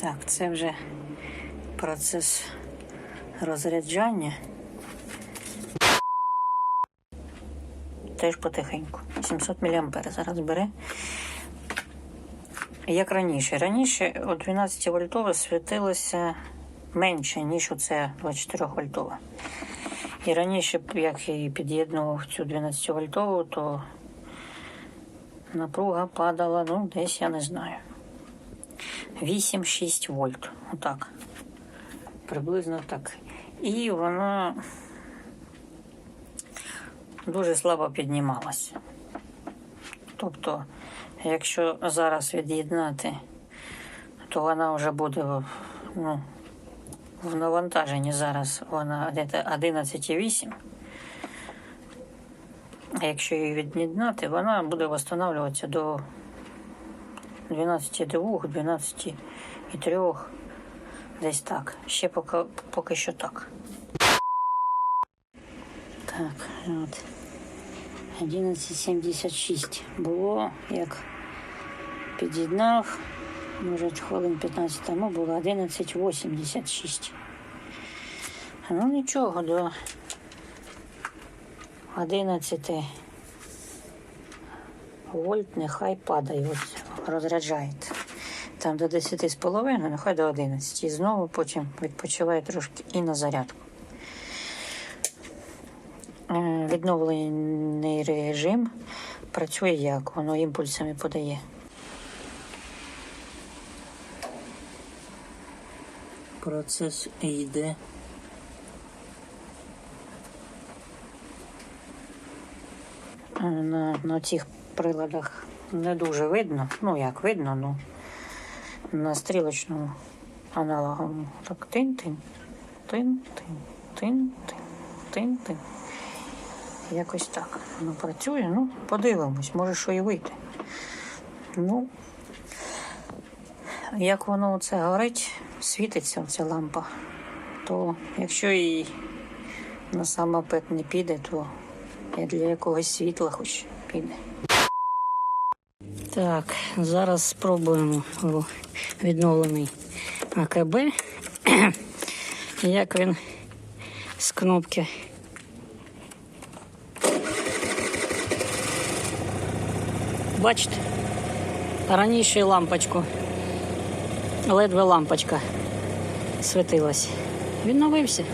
Так, це вже процес розряджання. Теж потихеньку. 700 мА зараз бере. Як раніше. Раніше о 12 вольтове світилося менше, ніж оце 24 вольтове. І раніше, як я її під'єднував цю 12 вольтову, то напруга падала, ну, десь я не знаю. 8-6 вольт. Отак. Приблизно так. І вона дуже слабо піднімалась. Тобто, якщо зараз від'єднати, то вона вже буде ну, в навантаженні зараз вона десь 11,8. А якщо її від'єднати, вона буде встановлюватися до 12,2, 12,3. Десь так. Ще поки, поки що так. Так, от. 11,76 було, як під'єднав, може хвилин 15 тому було 11,86. Ну нічого, до 11 вольт нехай падає, ось розряджає. Там до 10,5, нехай до 11. І знову потім відпочиває трошки і на зарядку. Е, Відновлений режим працює як, воно імпульсами подає. Процес йде. Е, На, на цих приладах не дуже видно. Ну як видно, ну на стрілочному аналоговому. Так тин-тин, тин-тин, тин-тин, тин-тин. Якось так. Ну, працює, ну, подивимось, може, що і вийде. Ну, як воно оце горить, світиться ця лампа, то якщо і на самопет не піде, то для якогось світла хоч піде. Так, зараз спробуємо відновлений АКБ. Як він з кнопки. Бачите? Раніше лампочку, ледве лампочка світилась. Відновився.